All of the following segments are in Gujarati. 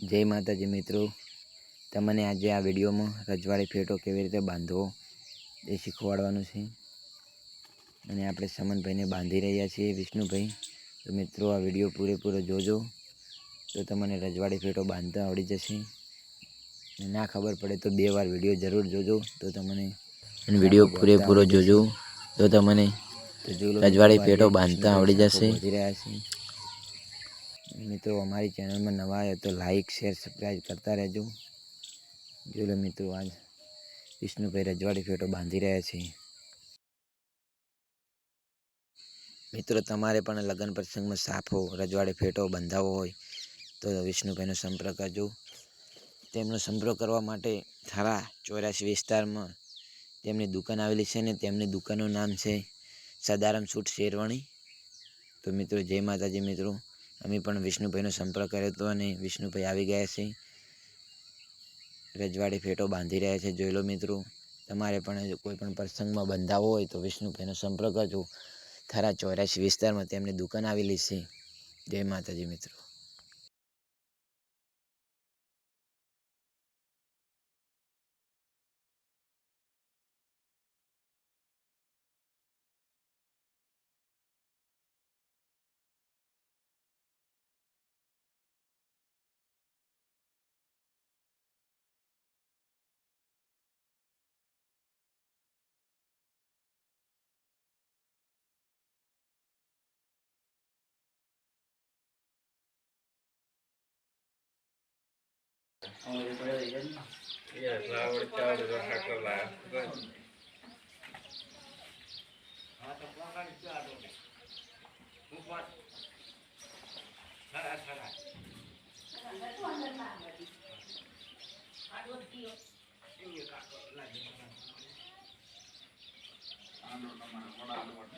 જય માતાજી મિત્રો. તમને આજે આ વિડીયોમાં રજવાડી ફેટો કેવી રીતે બાંધવો એ શીખવાડવાનું છે. અને આપણે સમનભાઈને બાંધી રહ્યા છીએ વિષ્ણુભાઈ. તો મિત્રો આ વીડિયો પૂરેપૂરો જોજો. તો તમને રજવાડી ફેટો બાંધતા આવડી જશે. ના ખબર પડે તો બે વાર વીડિયો જરૂર જોજો. તો તમને વીડિયો પૂરેપૂરો જોજો. તો તમને રજવાડી ફેટો બાંધતા આવડી જશે. રહ્યા છે મિત્રો, અમારી ચેનલમાં નવા આવ્યો તો લાઇક શેર સબસ્ક્રાઈબ કરતા રહેજો. જોઈ લો મિત્રો, આજ વિષ્ણુભાઈ રજવાડી ફેટો બાંધી રહ્યા છે. મિત્રો, તમારે પણ લગ્ન પ્રસંગમાં સાફો, રજવાડી ફેટો બંધાવવો હોય તો વિષ્ણુભાઈનો સંપર્ક કરજો. તેમનો સંપર્ક કરવા માટે થારા ચોર્યાસી વિસ્તારમાં તેમની દુકાન આવેલી છે ને તેમની દુકાનનું નામ છે સદારામ સૂટ શેરવાણી તો મિત્રો, જય માતાજી મિત્રો. અમે પણ વિષ્ણુભાઈનો સંપર્ક કર્યો હતો અને વિષ્ણુભાઈ આવી ગયા છે. રજવાડી ફેટો બાંધી રહ્યા છે, જોઈ લો મિત્રો. તમારે પણ કોઈ પણ પ્રસંગમાં બંધાવો હોય તો વિષ્ણુભાઈનો સંપર્ક કરજો. થરા ચોર્યાસી વિસ્તારમાં તેમની દુકાન આવેલી છે. જય માતાજી મિત્રો. ಎಲ್ಲ ಹೊಡಿತಾವ್ರಿ ಹಾಕಲ್ಲ ಅನುಮಾನ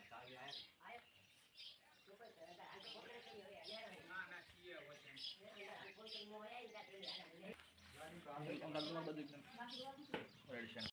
બધું એકદમ રેડ